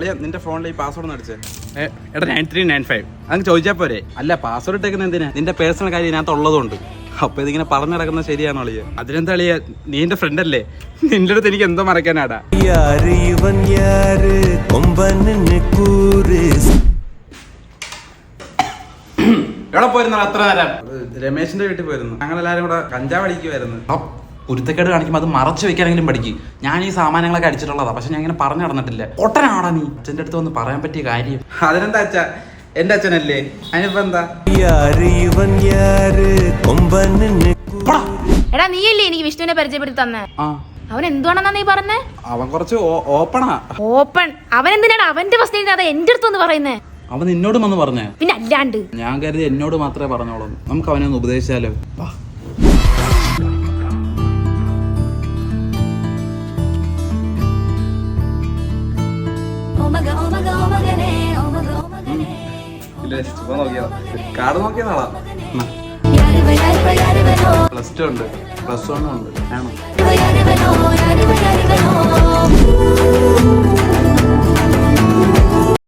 അളിയ നിന്റെ ഫോണിൽ ഈ പാസ്വേഡ് അടിച്ചേ. എടാ നയൻ ത്രീ നയൻ ഫൈവ് അങ്ങ് ചോദിച്ചാൽ പോരെ. അല്ല പാസ്വേഡ് ഇട്ടേക്കുന്ന എന്തിനാ? നിന്റെ പേഴ്സണൽ കാര്യം ഇതിനകത്ത് ഉള്ളതുകൊണ്ട്. അപ്പൊ ഇതിങ്ങനെ പറഞ്ഞു നടക്കുന്നത് ശരിയാണോ അളിയ? അതിനെന്താ അളിയ? നീ എന്റെ ഫ്രണ്ട് അല്ലേ? നിന്റെ അടുത്ത് എനിക്ക് എന്തോ മറക്കാനാടാ. എവിടെ പോയിരുന്നു അത്ര നേരം? രമേശിന്റെ വീട്ടിൽ പോയിരുന്നു. ഞങ്ങൾ എല്ലാരും കൂടെ കഞ്ചാവ് അടിക്കുമായിരുന്നു കുരുത്തക്കേട് കാണിക്കുമ്പോൾ അത് മറച്ചു വെക്കാനെങ്കിലും പഠിക്കും. ഞാൻ ഈ സാമാനങ്ങളൊക്കെ അടിച്ചിട്ടുള്ളതാണ് പക്ഷെ ഞാൻ ഇങ്ങനെ പറഞ്ഞു നടന്നിട്ടില്ല. ഒട്ടനാടാ നീ? അച്ഛന്റെ അടുത്ത് വന്ന് പറയാൻ പറ്റിയ കാര്യം. അതിനെന്താ അച്ഛാ? എന്റെ അച്ഛനല്ലേ? അതിനിപ്പോ എന്താ? എടാ നീയല്ലേ എനിക്ക് വിഷ്ണുവിനെ പരിചയപ്പെടുത്തി തന്നെ? അവൻ എന്തുവാണെന്നാ നീ പറഞ്ഞേ? അവൻ കുറച്ച് ഓപ്പണാ. ഓപ്പൺ. അവൻ എന്തിനാണ് അവന്റെ വസ്തുവിന്റെ അത് എന്റെ അടുത്തൊന്ന് പറയുന്നേ? അവൻ നിന്നോട് വന്ന് പറഞ്ഞേ. പിന്നെ അല്ലാണ്ട്. ഞാൻ കരുതി എന്നോട് മാത്രമേ പറഞ്ഞോളൂ. നമുക്ക് അവനെ ഒന്ന് ഉപദേശിച്ചാലോ? കാർഡ് നോക്കിയാ yariva, yariva, പ്ലസ് ടു ഉണ്ട്. പ്ലസ് വൺ ഉണ്ട്. വേണം